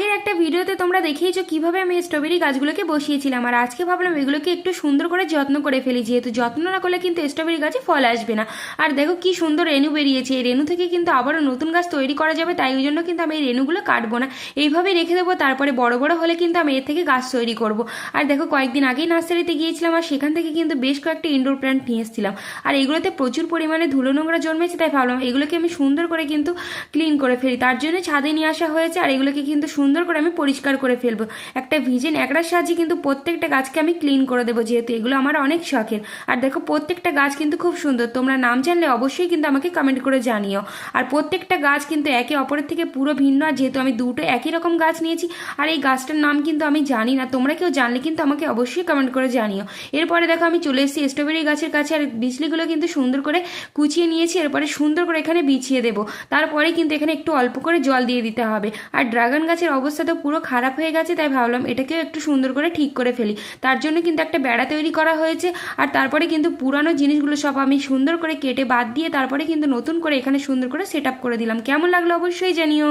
আগের একটা ভিডিওতে তোমরা দেখিয়েছো কীভাবে আমি স্ট্রবেরি গাছগুলোকে বসিয়েছিলাম, আর আজকে ভাবলাম এগুলোকে একটু সুন্দর করে যত্ন করে ফেলি, যেহেতু যত্ন না করলে কিন্তু স্ট্রবেরি গাছে ফল আসবে না। আর দেখো কি সুন্দর রেনু বেরিয়েছে, এই রেনু থেকে কিন্তু আবারও নতুন গাছ তৈরি করা যাবে, তাই ওই জন্য কিন্তু আমি এই রেনুগুলো কাটবো না। এইভাবেই রেখে দেবো, তারপরে বড় বড় হলে কিন্তু আমি এর থেকে গাছ তৈরি করব। আর দেখো কয়েকদিন আগেই নার্সারিতে গিয়েছিলাম, আর সেখান থেকে কিন্তু বেশ কয়েকটা ইনডোর প্ল্যান্ট নিয়ে এসেছিলাম। আর এগুলোতে প্রচুর পরিমাণে ধুলো নোংরা জন্মেছে, তাই ভাবলাম এগুলোকে আমি সুন্দর করে কিন্তু ক্লিন করে ফেলি। তার জন্য ছাদে নিয়ে আসা হয়েছে, আর এগুলোকে কিন্তু সুন্দর করে আমি পরিষ্কার করে ফেলব। একটা ভিজে ন্যাকড়ার সাহায্যে কিন্তু প্রত্যেকটা গাছকে আমি ক্লিন করে দেবো, যেহেতু এগুলো আমার অনেক শখের। আর দেখো, প্রত্যেকটা গাছ কিন্তু খুব সুন্দর। তোমরা নাম জানলে অবশ্যই কিন্তু আমাকে কমেন্ট করে জানিও। আর প্রত্যেকটা গাছ কিন্তু একে অপরের থেকে পুরো ভিন্ন, আর যেহেতু আমি দুটো একই রকম গাছ নিয়েছি, আর এই গাছটার নাম কিন্তু আমি জানি না, তোমরা কেউ জানলে কিন্তু আমাকে অবশ্যই কমেন্ট করে জানিও। এরপরে দেখো, আমি চলে এসেছি স্ট্রবেরি গাছের কাছে, আর বিজলিগুলো কিন্তু সুন্দর করে কুচিয়ে নিয়েছি, এরপরে সুন্দর করে এখানে বিছিয়ে দেবো। তারপরে কিন্তু এখানে একটু অল্প করে জল দিয়ে দিতে হবে। আর ড্রাগন গাছের অবস্থা তো পুরো খারাপ হয়ে গেছে, তাই ভাবলাম এটাকেও একটু সুন্দর করে ঠিক করে ফেলি। তার জন্য কিন্তু একটা বেড়া তৈরি করা হয়েছে, আর তারপরে কিন্তু পুরানো জিনিসগুলো সব আমি সুন্দর করে কেটে বাদ দিয়ে তারপরে কিন্তু নতুন করে এখানে সুন্দর করে সেট করে দিলাম। কেমন লাগল অবশ্যই জানিও।